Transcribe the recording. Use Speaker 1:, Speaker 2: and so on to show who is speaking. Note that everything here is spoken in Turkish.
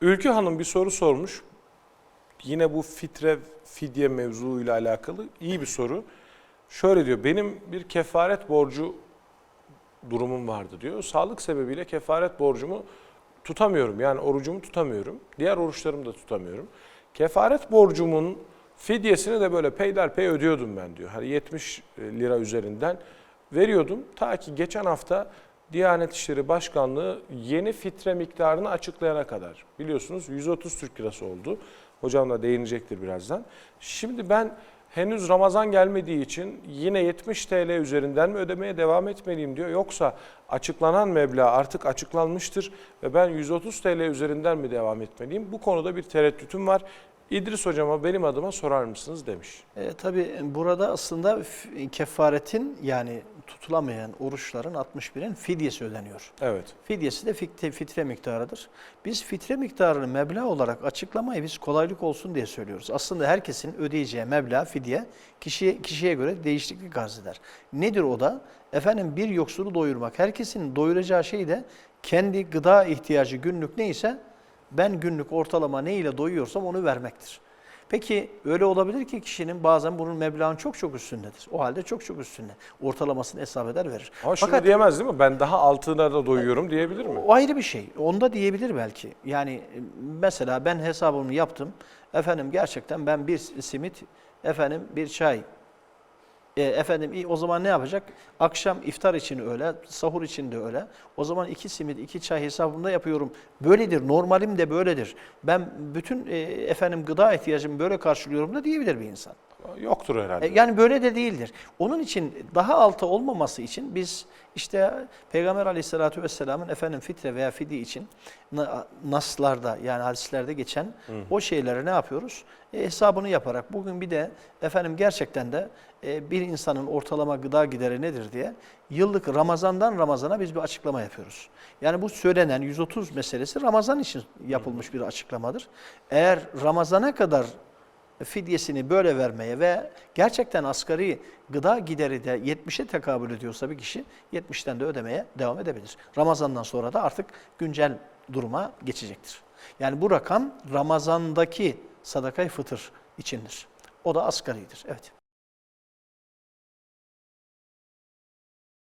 Speaker 1: Ülkü Hanım bir soru sormuş. Yine bu fitre fidye mevzuyla alakalı iyi bir soru. Şöyle diyor, benim bir kefaret borcu durumum vardı diyor. Sağlık sebebiyle kefaret borcumu tutamıyorum. Yani orucumu tutamıyorum. Diğer oruçlarımı da tutamıyorum. Kefaret borcumun fidyesini de böyle peyderpey ödüyordum ben diyor. Hani 70 lira üzerinden veriyordum. Ta ki geçen hafta Diyanet İşleri Başkanlığı yeni fitre miktarını açıklayana kadar. Biliyorsunuz 130 Türk Lirası oldu. Hocam da değinecektir birazdan. Şimdi ben henüz Ramazan gelmediği için yine 70 TL üzerinden mi ödemeye devam etmeliyim diyor. Yoksa açıklanan meblağ artık açıklanmıştır ve ben 130 TL üzerinden mi devam etmeliyim? Bu konuda bir tereddütüm var. İdris hocama benim adıma sorar mısınız demiş.
Speaker 2: E, tabii burada aslında kefaretin yani tutulamayan oruçların 61'in fidyesi ödeniyor.
Speaker 1: Evet.
Speaker 2: Fidyesi de fitre, fitre miktarıdır. Biz fitre miktarını meblağ olarak açıklamayı biz kolaylık olsun diye söylüyoruz. Aslında herkesin ödeyeceği meblağ fidye kişiye, kişiye göre değişiklik arz eder. Nedir o da? Efendim bir yoksulu doyurmak. Herkesin doyuracağı şey de kendi gıda ihtiyacı günlük neyse ben günlük ortalama ne ile doyuyorsam onu vermektir. Peki öyle olabilir ki kişinin bazen bunun meblağın çok çok üstündedir. O halde çok çok üstünde. Ortalamasını hesap eder verir.
Speaker 1: Ama şunu
Speaker 2: Fakat
Speaker 1: diyemez değil mi? Ben daha altına da doyuyorum diyebilir mi?
Speaker 2: o ayrı bir şey. Onda diyebilir belki. Yani e, mesela ben hesabımı yaptım. Efendim gerçekten ben bir simit, efendim bir çay. E, efendim iyi, o zaman ne yapacak? Akşam iftar için öyle, sahur için de öyle. O zaman iki simit, iki çay hesabımda yapıyorum. Böyledir, normalim de böyledir. Ben bütün e, efendim gıda ihtiyacımı böyle karşılıyorum da diyebilir bir insan.
Speaker 1: Yoktur herhalde.
Speaker 2: E, Yani böyle de değildir. Onun için daha altı olmaması için biz işte Peygamber aleyhissalatü vesselamın efendim fitre veya fidi için na- naslarda yani hadislerde geçen o şeyleri ne yapıyoruz? E, hesabını yaparak bugün bir de efendim gerçekten de e, bir insanın ortalama gıda gideri nedir diye yıllık Ramazan'dan Ramazan'a biz bir açıklama yapıyoruz. Yani bu söylenen 130 meselesi Ramazan için yapılmış bir açıklamadır. Eğer Ramazan'a kadar fidyesini böyle vermeye ve gerçekten asgari gıda gideri de 70'e tekabül ediyorsa bir kişi 70'ten de ödemeye devam edebilir. Ramazandan sonra da artık güncel duruma geçecektir. Yani bu rakam Ramazandaki sadakayı fıtır içindir. O da asgaridir. Evet.